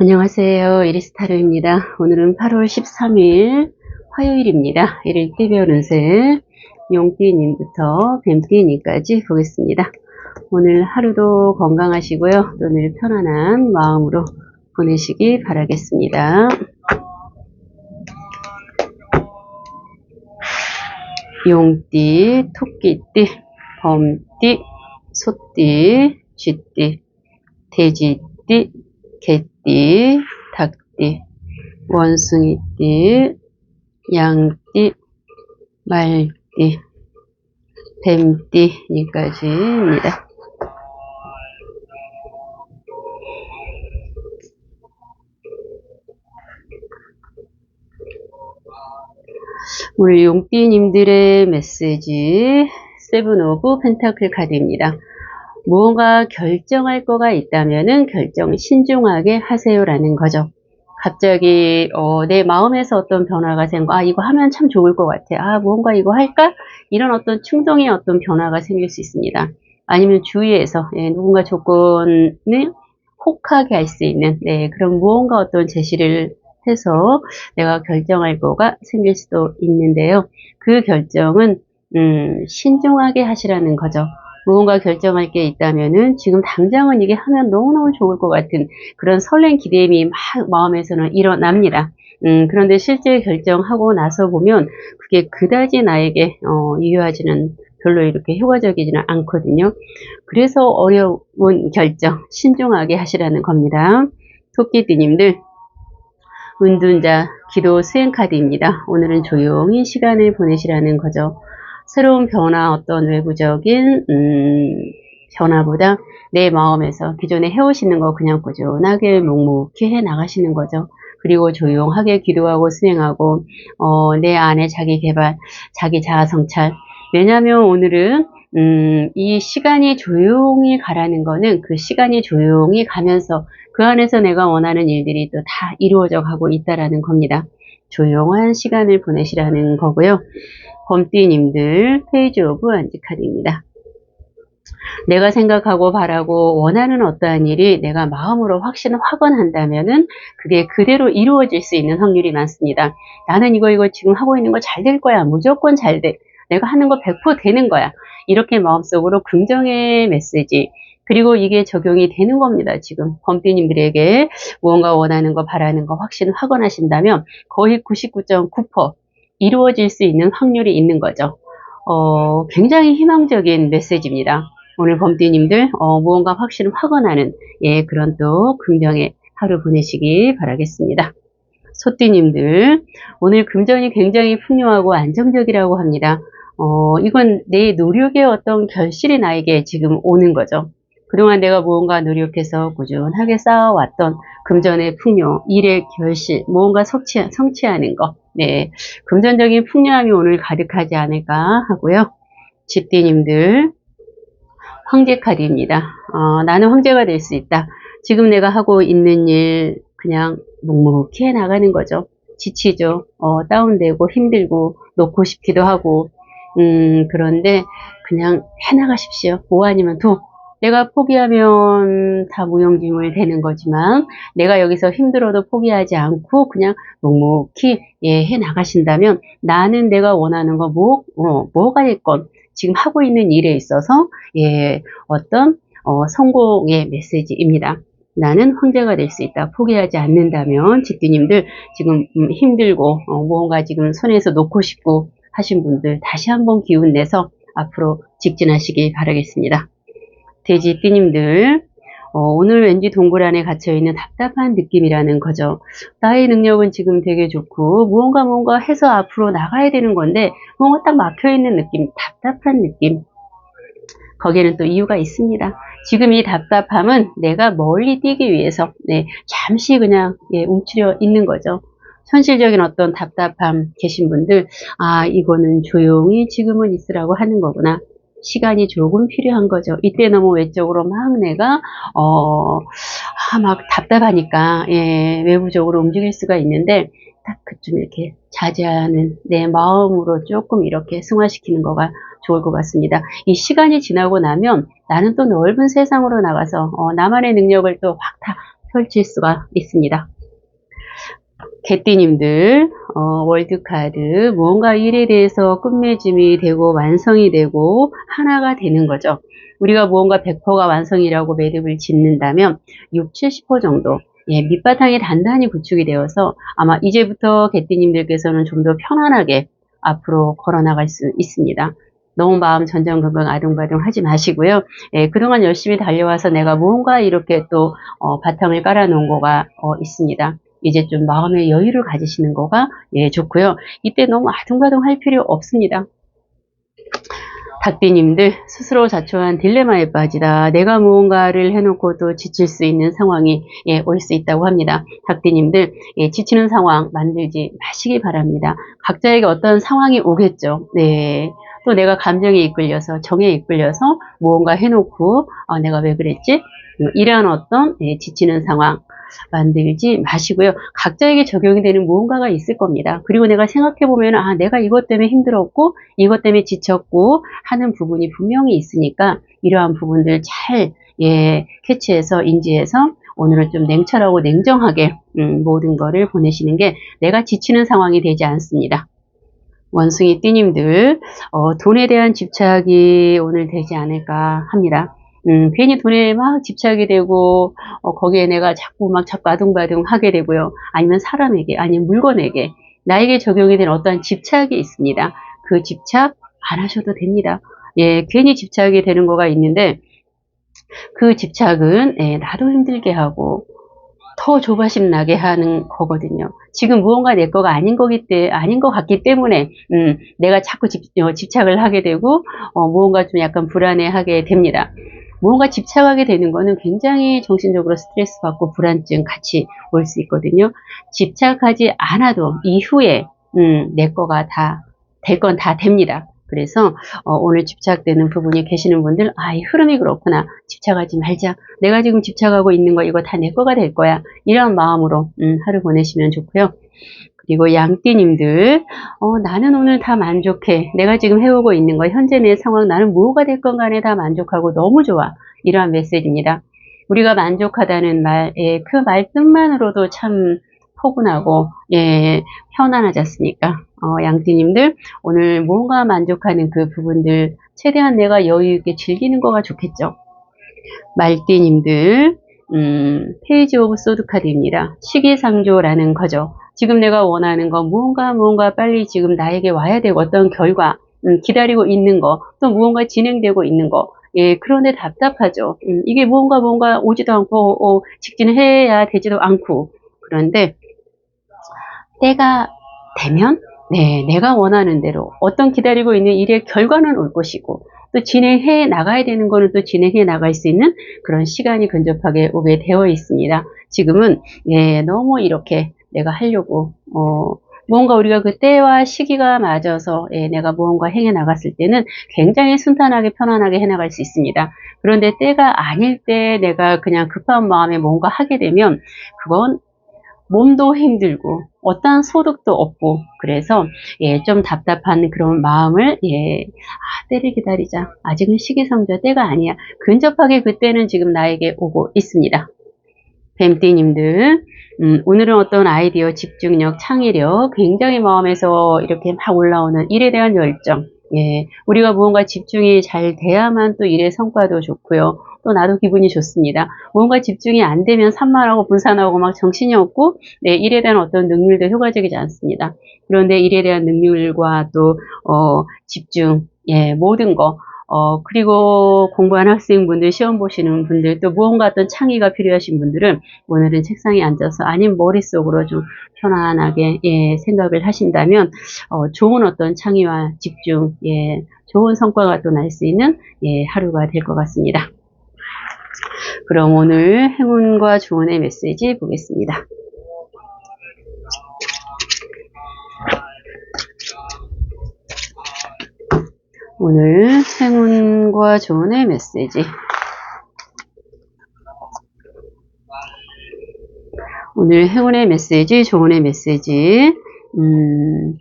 안녕하세요. 이리스타르입니다. 오늘은 8월 13일 화요일입니다. 일일 띠별 운세 용띠님부터 뱀띠님까지 보겠습니다. 오늘 하루도 건강하시고요. 또 늘 편안한 마음으로 보내시기 바라겠습니다. 용띠, 토끼띠, 범띠, 소띠, 쥐띠, 돼지띠, 개 띠, 닭띠, 원숭이띠, 양띠, 말띠, 뱀띠니까지입니다. 우리 용띠님들의 메시지 세븐 오브 펜타클 카드입니다. 무언가 결정할 거가 있다면은 결정 신중하게 하세요라는 거죠. 갑자기 어, 내 마음에서 어떤 변화가 생겨 아 이거 하면 참 좋을 것 같아. 아 무언가 이거 할까? 이런 어떤 충동의 어떤 변화가 생길 수 있습니다. 아니면 주위에서 예, 누군가 조건을 혹하게 할 수 있는 네, 그런 무언가 어떤 제시를 해서 내가 결정할 거가 생길 수도 있는데요. 그 결정은 음, 신중하게 하시라는 거죠 무언가 결정할 게 있다면은 지금 당장은 이게 하면 너무너무 좋을 것 같은 그런 설렘 기대임이 막 마음에서는 일어납니다. 음, 그런데 실제 결정하고 나서 보면 그게 그다지 나에게 어, 유효하지는 별로 이렇게 효과적이지는 않거든요. 그래서 어려운 결정 신중하게 하시라는 겁니다. 토끼띠님들 은둔자 기도 수행 카드입니다. 오늘은 조용히 시간을 보내시라는 거죠. 새로운 변화, 어떤 외부적인 음, 변화보다 내 마음에서 기존에 해오시는 거 그냥 꾸준하게 묵묵히 해 나가시는 거죠. 그리고 조용하게 기도하고 수행하고 어, 내 안에 자기 개발, 자기 자아 성찰. 왜냐하면 오늘은 음, 이 시간이 조용히 가라는 거는 그 시간이 조용히 가면서 그 안에서 내가 원하는 일들이 또 다 이루어져 가고 있다라는 겁니다. 조용한 시간을 보내시라는 거고요. 범띠님들 페이지 오브 안지카드입니다. 내가 생각하고 바라고 원하는 어떠한 일이 내가 마음으로 확신 확언한다면은 그게 그대로 이루어질 수 있는 확률이 많습니다. 나는 이거 이거 지금 하고 있는 거 잘 될 거야. 무조건 잘 돼. 내가 하는 거 100% 되는 거야. 이렇게 마음속으로 긍정의 메시지 그리고 이게 적용이 되는 겁니다. 지금 범띠님들에게 무언가 원하는 거 바라는 거 확신 확언하신다면 거의 99.9% 이루어질 수 있는 확률이 있는 거죠. 어, 굉장히 희망적인 메시지입니다. 오늘 범띠님들 어, 무언가 확신을 확언하는 예 그런 또 긍정의 하루 보내시기 바라겠습니다. 소띠님들 오늘 금전이 굉장히 풍요하고 안정적이라고 합니다. 어, 이건 내 노력의 어떤 결실이 나에게 지금 오는 거죠. 그동안 내가 무언가 노력해서 꾸준하게 쌓아왔던 금전의 풍요, 일의 결실, 무언가 성취, 성취하는 것. 네. 금전적인 풍요함이 오늘 가득하지 않을까 하고요. 집디님들, 황제 카드입니다. 어, 나는 황제가 될 수 있다. 지금 내가 하고 있는 일, 그냥 묵묵히 해 나가는 거죠. 지치죠. 어, 다운되고 힘들고 놓고 싶기도 하고, 음, 그런데 그냥 해 나가십시오. 뭐 아니면 도. 내가 포기하면 다 무용지물 되는 거지만 내가 여기서 힘들어도 포기하지 않고 그냥 묵묵히 예, 해 나가신다면 나는 내가 원하는 거 뭐, 어, 뭐가 됐건 지금 하고 있는 일에 있어서 예, 어떤 어, 성공의 메시지입니다. 나는 황제가 될 수 있다. 포기하지 않는다면 집주님들 지금 음, 힘들고 어, 무언가 지금 손에서 놓고 싶고 하신 분들 다시 한번 기운 내서 앞으로 직진하시길 바라겠습니다. 돼지 띠님들 어, 오늘 왠지 동굴 안에 갇혀있는 답답한 느낌이라는 거죠. 나의 능력은 지금 되게 좋고 무언가 뭔가 해서 앞으로 나가야 되는 건데 뭔가 딱 막혀있는 느낌, 답답한 느낌. 거기에는 또 이유가 있습니다. 지금 이 답답함은 내가 멀리 뛰기 위해서 네, 잠시 그냥 예, 움츠려 있는 거죠. 현실적인 어떤 답답함 계신 분들 아 이거는 조용히 지금은 있으라고 하는 거구나. 시간이 조금 필요한 거죠. 이때 너무 외적으로 막 내가 어, 아, 막 답답하니까 예, 외부적으로 움직일 수가 있는데 딱 그쯤 이렇게 자제하는 내 마음으로 조금 이렇게 승화시키는 거가 좋을 것 같습니다. 이 시간이 지나고 나면 나는 또 넓은 세상으로 나가서 어, 나만의 능력을 또 확 다 펼칠 수가 있습니다. 개띠님들 어, 월드카드 무언가 일에 대해서 끝맺음이 되고 완성이 되고 하나가 되는 거죠. 우리가 무언가 100%가 완성이라고 매듭을 짓는다면 6, 70% 정도 예, 밑바탕이 단단히 구축이 되어서 아마 이제부터 개띠님들께서는 좀 더 편안하게 앞으로 걸어나갈 수 있습니다. 너무 마음 전전긍긍 아둥바둥 하지 마시고요. 예, 그동안 열심히 달려와서 내가 무언가 이렇게 또 어, 바탕을 깔아놓은 거가 어, 있습니다. 이제 좀 마음의 여유를 가지시는 거가 예, 좋고요. 이때 너무 아둥바둥 할 필요 없습니다. 닭띠님들 스스로 자초한 딜레마에 빠지다 내가 무언가를 해놓고도 지칠 수 있는 상황이 예, 올 수 있다고 합니다. 닭띠님들 예, 지치는 상황 만들지 마시기 바랍니다. 각자에게 어떤 상황이 오겠죠. 네. 또 내가 감정에 이끌려서 정에 이끌려서 무언가 해놓고 어, 내가 왜 그랬지? 이러한 어떤 예, 지치는 상황 만들지 마시고요. 각자에게 적용이 되는 무언가가 있을 겁니다. 그리고 내가 생각해 보면 아 내가 이것 때문에 힘들었고 이것 때문에 지쳤고 하는 부분이 분명히 있으니까 이러한 부분들 잘 예, 캐치해서 인지해서 오늘은 좀 냉철하고 냉정하게 음, 모든 거를 보내시는 게 내가 지치는 상황이 되지 않습니다. 원숭이 띠님들 어, 돈에 대한 집착이 오늘 되지 않을까 합니다. 음, 괜히 돈에 막 집착이 되고, 어, 거기에 내가 자꾸 막 자꾸 아둥바둥 하게 되고요. 아니면 사람에게, 아니면 물건에게, 나에게 적용이 된 어떠한 집착이 있습니다. 그 집착 안 하셔도 됩니다. 예, 괜히 집착이 되는 거가 있는데, 그 집착은, 예, 나도 힘들게 하고, 더 조바심 나게 하는 거거든요. 지금 무언가 내 거가 아닌 거기 때 아닌 것 같기 때문에 음, 내가 자꾸 집, 어, 집착을 하게 되고 어, 무언가 좀 약간 불안해하게 됩니다. 무언가 집착하게 되는 거는 굉장히 정신적으로 스트레스 받고 불안증 같이 올 수 있거든요. 집착하지 않아도 이후에 음, 내 거가 다 될 건 다 됩니다. 그래서 어, 오늘 집착되는 부분이 계시는 분들 아 이 흐름이 그렇구나 집착하지 말자 내가 지금 집착하고 있는 거 이거 다 내 거가 될 거야 이런 마음으로 음, 하루 보내시면 좋고요 그리고 양띠님들, 어, 나는 오늘 다 만족해. 내가 지금 해오고 있는 거, 현재 내 상황, 나는 뭐가 될건 간에 다 만족하고 너무 좋아. 이러한 메시지입니다. 우리가 만족하다는 말, 예, 그 말뜻만으로도 참 포근하고, 예, 편안하지 않습니까? 어, 양띠님들, 오늘 뭔가 만족하는 그 부분들, 최대한 내가 여유 있게 즐기는 거가 좋겠죠. 말띠님들, 음, 페이지 오브 소드 카드입니다. 시기상조라는 거죠. 지금 내가 원하는 거 무언가 무언가 빨리 지금 나에게 와야 되고 어떤 결과 음, 기다리고 있는 거 또 무언가 진행되고 있는 거 예, 그런데 답답하죠. 음, 이게 무언가 무언가 오지도 않고 어, 직진해야 되지도 않고 그런데 때가 되면 네, 내가 원하는 대로 어떤 기다리고 있는 일의 결과는 올 것이고 또 진행해 나가야 되는 거는 또 진행해 나갈 수 있는 그런 시간이 근접하게 오게 되어 있습니다. 지금은 예, 너무 이렇게 내가 하려고 어, 뭔가 우리가 그 때와 시기가 맞아서 예, 내가 무언가 행해 나갔을 때는 굉장히 순탄하게 편안하게 해 나갈 수 있습니다. 그런데 때가 아닐 때 내가 그냥 급한 마음에 뭔가 하게 되면 그건 몸도 힘들고 어떠한 소득도 없고 그래서 예, 좀 답답한 그런 마음을 예, 아, 때를 기다리자. 아직은 시기상조 때가 아니야. 근접하게 그때는 지금 나에게 오고 있습니다. 뱀띠님들 음, 오늘은 어떤 아이디어, 집중력, 창의력, 굉장히 마음에서 이렇게 막 올라오는 일에 대한 열정. 예, 우리가 무언가 집중이 잘 돼야만 또 일의 성과도 좋고요. 또 나도 기분이 좋습니다. 뭔가 집중이 안 되면 산만하고 분산하고 막 정신이 없고 네, 일에 대한 어떤 능률도 효과적이지 않습니다. 그런데 일에 대한 능률과 또 어, 집중, 예, 모든 거 어, 그리고 공부한 학생분들, 시험 보시는 분들, 또 무언가 어떤 창의가 필요하신 분들은 오늘은 책상에 앉아서 아니면 머릿속으로 좀 편안하게, 예, 생각을 하신다면, 어, 좋은 어떤 창의와 집중, 예, 좋은 성과가 또 날 수 있는, 예, 하루가 될 것 같습니다. 그럼 오늘 행운과 조언의 메시지 보겠습니다. 오늘 행운과 조언의 메시지. 오늘 행운의 메시지, 조언의 메시지. 음,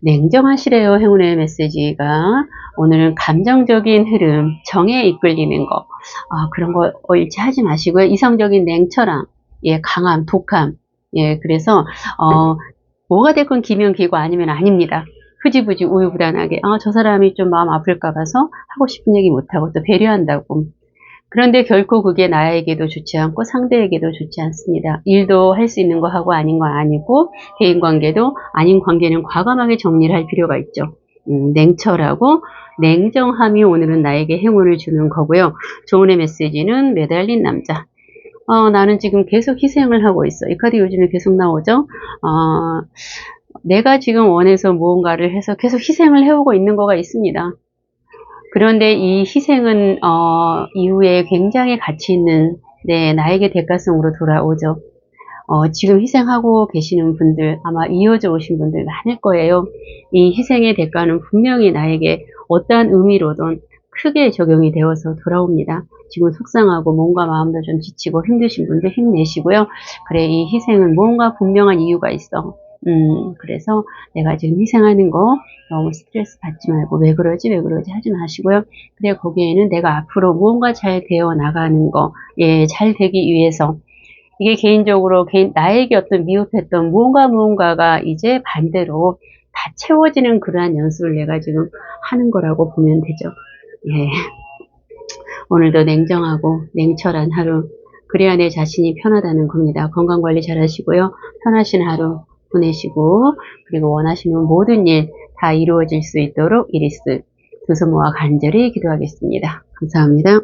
냉정하시래요, 행운의 메시지가. 오늘은 감정적인 흐름, 정에 이끌리는 거. 아, 그런 거 잃지 하지 마시고요. 이성적인 냉철함. 예, 강함, 독함. 예, 그래서, 어, 뭐가 됐건 기면 기고 아니면 아닙니다. 흐지부지 우유부단하게, 아, 저 사람이 좀 마음 아플까 봐서 하고 싶은 얘기 못하고 또 배려한다고. 그런데 결코 그게 나에게도 좋지 않고 상대에게도 좋지 않습니다. 일도 할 수 있는 거 하고 아닌 거 아니고, 개인 관계도 아닌 관계는 과감하게 정리를 할 필요가 있죠. 음, 냉철하고 냉정함이 오늘은 나에게 행운을 주는 거고요. 조은의 메시지는 매달린 남자. 어, 나는 지금 계속 희생을 하고 있어. 이 카드 요즘에 계속 나오죠. 어, 내가 지금 원해서 무언가를 해서 계속 희생을 해오고 있는 거가 있습니다. 그런데 이 희생은 어, 이후에 굉장히 가치 있는 네, 나에게 대가성으로 돌아오죠. 어, 지금 희생하고 계시는 분들 아마 이어져 오신 분들 많을 거예요. 이 희생의 대가는 분명히 나에게 어떠한 의미로든 크게 적용이 되어서 돌아옵니다. 지금 속상하고 몸과 마음도 좀 지치고 힘드신 분들 힘내시고요. 그래, 이 희생은 뭔가 분명한 이유가 있어. 음, 그래서 내가 지금 희생하는 거 너무 스트레스 받지 말고 왜 그러지, 왜 그러지 하지 마시고요. 그래, 거기에는 내가 앞으로 무언가 잘 되어 나가는 거, 예, 잘 되기 위해서 이게 개인적으로 개인, 나에게 어떤 미흡했던 무언가 무언가가 이제 반대로 다 채워지는 그러한 연습을 내가 지금 하는 거라고 보면 되죠. 예. 오늘도 냉정하고 냉철한 하루, 그래야 내 자신이 편하다는 겁니다. 건강 관리 잘 하시고요. 편하신 하루 보내시고, 그리고 원하시는 모든 일 다 이루어질 수 있도록 이리스 두 손 모아 간절히 기도하겠습니다. 감사합니다.